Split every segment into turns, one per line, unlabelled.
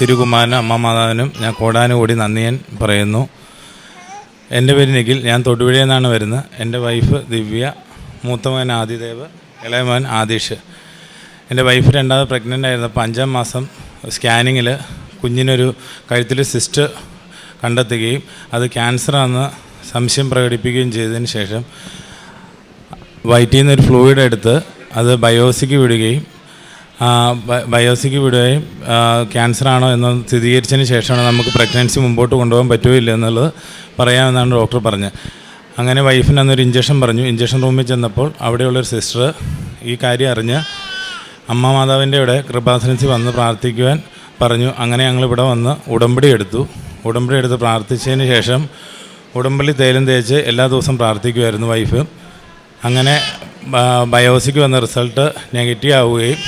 തിരുകുമാരനും അമ്മ മാതാവിനും ഞാൻ കോടാനുകൂടി നന്ദി ഞാൻ പറയുന്നു. എന്റെ പേര് നിഖിൽ ഞാൻ തൊടുപുഴയിൽ നിന്നാണ് വരുന്നത്. എന്റെ വൈഫ് ദിവ്യ മൂത്തമകൻ ആദിദേവ് ഇളയമകൻ ആദിഷ്. എന്റെ വൈഫ് രണ്ടാമത് പ്രഗ്നന്റ് ആയിരുന്നപ്പോൾ അഞ്ചാം മാസം സ്കാനിങ്ങിൽ കുഞ്ഞിനൊരു കഴുത്തിൽ സിസ്റ്റ് കണ്ടെത്തുകയും അത് ക്യാൻസറാണെന്ന് സംശയം പ്രകടിപ്പിക്കുകയും ചെയ്തതിന് ശേഷം വയറ്റിൽ നിന്ന് ഒരു ഫ്ലൂയിഡ് എടുത്ത് അത് ബയോസിക്ക് വിടുകയും ബയോസിക്ക് വിടുകയും ക്യാൻസറാണോ എന്ന് സ്ഥിരീകരിച്ചതിന് ശേഷമാണ് നമുക്ക് പ്രഗ്നൻസി മുമ്പോട്ട് കൊണ്ടുപോകാൻ പറ്റുമോ ഇല്ല എന്നുള്ളത് പറയാമെന്നാണ് ഡോക്ടർ പറഞ്ഞത്. അങ്ങനെ വൈഫിന് അന്നൊരു ഇഞ്ചക്ഷൻ പറഞ്ഞു. ഇഞ്ചക്ഷൻ റൂമിൽ ചെന്നപ്പോൾ അവിടെയുള്ളൊരു സിസ്റ്റർ ഈ കാര്യം അറിഞ്ഞ് അമ്മ മാതാവിന്റെ ഇവിടെ കൃപാസനത്തിൽ വന്ന് പ്രാർത്ഥിക്കുവാൻ പറഞ്ഞു. അങ്ങനെ ഞങ്ങൾ ഇവിടെ വന്ന് ഉടമ്പടി എടുത്തു. ഉടമ്പടി എടുത്ത് പ്രാർത്ഥിച്ചതിന് ശേഷം ഉടമ്പടി തേലും തേച്ച് എല്ലാ ദിവസവും പ്രാർത്ഥിക്കുമായിരുന്നു വൈഫ്. അങ്ങനെ ബയോസിക്ക് വന്ന റിസൾട്ട് നെഗറ്റീവ് ആവുകയും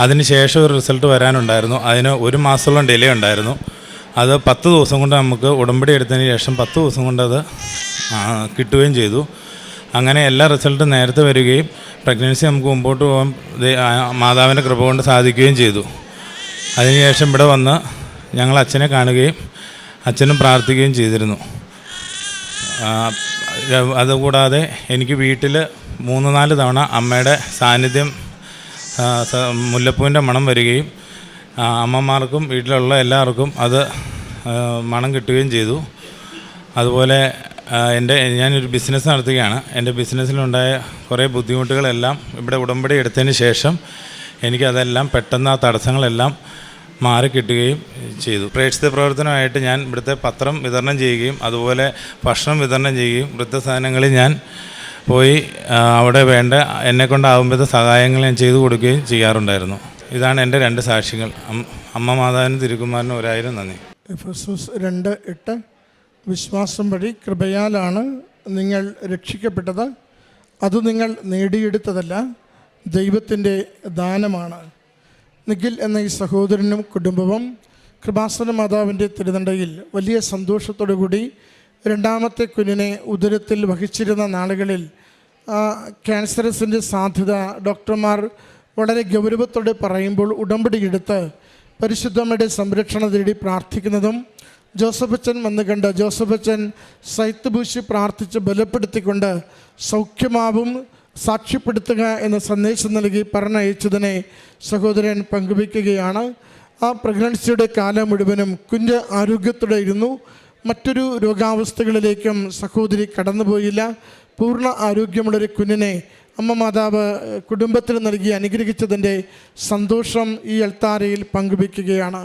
അതിന് ശേഷം ഒരു റിസൾട്ട് വരാനുണ്ടായിരുന്നു. അതിന് ഒരു മാസത്തോളം ഡിലേ ഉണ്ടായിരുന്നു. അത് പത്ത് ദിവസം കൊണ്ട് നമുക്ക് ഉടമ്പടി എടുത്തതിന് ശേഷം പത്ത് ദിവസം കൊണ്ട് അത് കിട്ടുകയും ചെയ്തു. അങ്ങനെ എല്ലാ റിസൾട്ടും നേരത്തെ വരികയും പ്രഗ്നൻസി നമുക്ക് മുമ്പോട്ട് പോകാൻ മാതാവിന്റെ കൃപ കൊണ്ട് സാധിക്കുകയും ചെയ്തു. അതിനുശേഷം ഇവിടെ വന്ന് ഞങ്ങൾ അച്ഛനെ കാണുകയും അച്ഛനും പ്രാർത്ഥിക്കുകയും ചെയ്തിരുന്നു. അതുകൂടാതെ എനിക്ക് വീട്ടിൽ മൂന്ന് നാല് തവണ അമ്മയുടെ സാന്നിധ്യം മുല്ലപ്പൂവിന്റെ മണം വരികയും അമ്മമാർക്കും വീട്ടിലുള്ള എല്ലാവർക്കും അത് മണം കിട്ടുകയും ചെയ്തു. അതുപോലെ എന്റെ ഞാനൊരു ബിസിനസ് നടത്തുകയാണ്. എന്റെ ബിസിനസ്സിലുണ്ടായ കുറേ ബുദ്ധിമുട്ടുകളെല്ലാം ഇവിടെ ഉടമ്പടി എടുത്തതിന് ശേഷം എനിക്കതെല്ലാം പെട്ടെന്ന് ആ തടസ്സങ്ങളെല്ലാം മാറിക്കിട്ടുകയും ചെയ്തു. പ്രേക്ഷിത പ്രവർത്തനമായിട്ട് ഞാൻ ഇവിടുത്തെ പത്രം വിതരണം ചെയ്യുകയും അതുപോലെ ഭക്ഷണം വിതരണം ചെയ്യുകയും വൃദ്ധസാധനങ്ങളിൽ ഞാൻ പോയി അവിടെ വേണ്ട എന്നെ കൊണ്ടാകുമ്പോഴത്തെ സഹായങ്ങൾ ഞാൻ ചെയ്തു കൊടുക്കുകയും ചെയ്യാറുണ്ടായിരുന്നു. ഇതാണ് എന്റെ രണ്ട് സാക്ഷികൾ. അമ്മ മാതാവിനും തിരുക്കുമാരനും ഒരായിരം നന്ദി.
രണ്ട് എട്ട്. വിശ്വാസം വഴി കൃപയാലാണ് നിങ്ങൾ രക്ഷിക്കപ്പെട്ടത്. അത് നിങ്ങൾ നേടിയെടുത്തതല്ല ദൈവത്തിന്റെ ദാനമാണ്. നിഖിൽ എന്ന ഈ സഹോദരനും കുടുംബവും കൃപാസന മാതാവിന്റെ തിരുനണ്ടയിൽ വലിയ സന്തോഷത്തോടു കൂടി രണ്ടാമത്തെ കുഞ്ഞിനെ ഉദരത്തിൽ വഹിച്ചിരുന്ന നാളുകളിൽ ക്യാൻസറസിന്റെ സാധ്യത ഡോക്ടർമാർ വളരെ ഗൗരവത്തോടെ പറയുമ്പോൾ ഉടമ്പടി എടുത്ത് പരിശുദ്ധമ്മയുടെ സംരക്ഷണം തേടി പ്രാർത്ഥിക്കുന്നതും ജോസഫ് അച്ഛൻ വന്നു കണ്ട് ജോസഫ് അച്ഛൻ സൈത്ത് പ്രാർത്ഥിച്ച് ബലപ്പെടുത്തിക്കൊണ്ട് സൗഖ്യമാവും സാക്ഷ്യപ്പെടുത്തുക എന്ന സന്ദേശം നൽകി പറഞ്ഞയച്ചതിനെ സഹോദരൻ പങ്കുവയ്ക്കുകയാണ്. ആ പ്രഗ്നൻസിയുടെ കാലം മുഴുവനും കുഞ്ഞ് ആരോഗ്യത്തോടെ ഇരുന്നു. മറ്റൊരു രോഗാവസ്ഥകളിലേക്കും സഹോദരി കടന്നുപോയില്ല. പൂർണ ആരോഗ്യമുള്ളൊരു കുഞ്ഞിനെ അമ്മ മാതാവ് കുടുംബത്തിന് നൽകി അനുഗ്രഹിച്ചതിന്റെ സന്തോഷം ഈ എൽത്താരയിൽ പങ്കുവയ്ക്കുകയാണ്.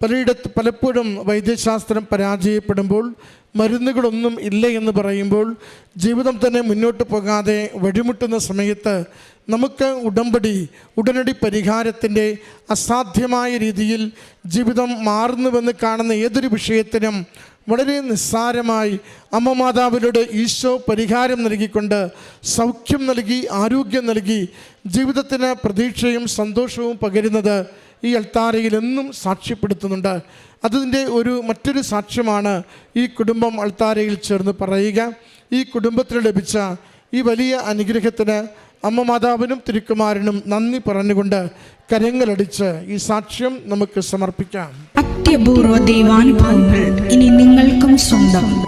പലയിടത്ത് പലപ്പോഴും വൈദ്യശാസ്ത്രം പരാജയപ്പെടുമ്പോൾ മരുന്നുകളൊന്നും ഇല്ല എന്ന് പറയുമ്പോൾ ജീവിതം തന്നെ മുന്നോട്ട് പോകാതെ വഴിമുട്ടുന്ന സമയത്ത് നമുക്ക് ഉടമ്പടി ഉടനടി പരിഹാരത്തിന്റെ അസാധ്യമായ രീതിയിൽ ജീവിതം മാറുന്നുവെന്ന് കാണുന്ന ഏതൊരു വിഷയത്തിനും വളരെ നിസ്സാരമായി അമ്മ മാതാവിലൂടെ ഈശോ പരിഹാരം നൽകിക്കൊണ്ട് സൗഖ്യം നൽകി ആരോഗ്യം നൽകി ജീവിതത്തിന് പ്രതീക്ഷയും സന്തോഷവും പകരുന്നത് ഈ അൾത്താരയിൽ എന്നും സാക്ഷ്യപ്പെടുത്തുന്നുണ്ട്. അതിന്റെ ഒരു മറ്റൊരു സാക്ഷ്യമാണ് ഈ കുടുംബം അൾത്താരയിൽ ചേർന്ന് പറയുക. ഈ കുടുംബത്തിന് ലഭിച്ച ഈ വലിയ അനുഗ്രഹത്തിന് അമ്മ മാതാവിനും തിരുക്കുമാരനും നന്ദി പറഞ്ഞുകൊണ്ട് കരങ്ങളടിച്ച് ഈ സാക്ഷ്യം നമുക്ക് സമർപ്പിക്കാം.
അത്യപൂർവ ദൈവാനുഭവങ്ങൾ ഇനി നിങ്ങൾക്കും സ്വന്തം.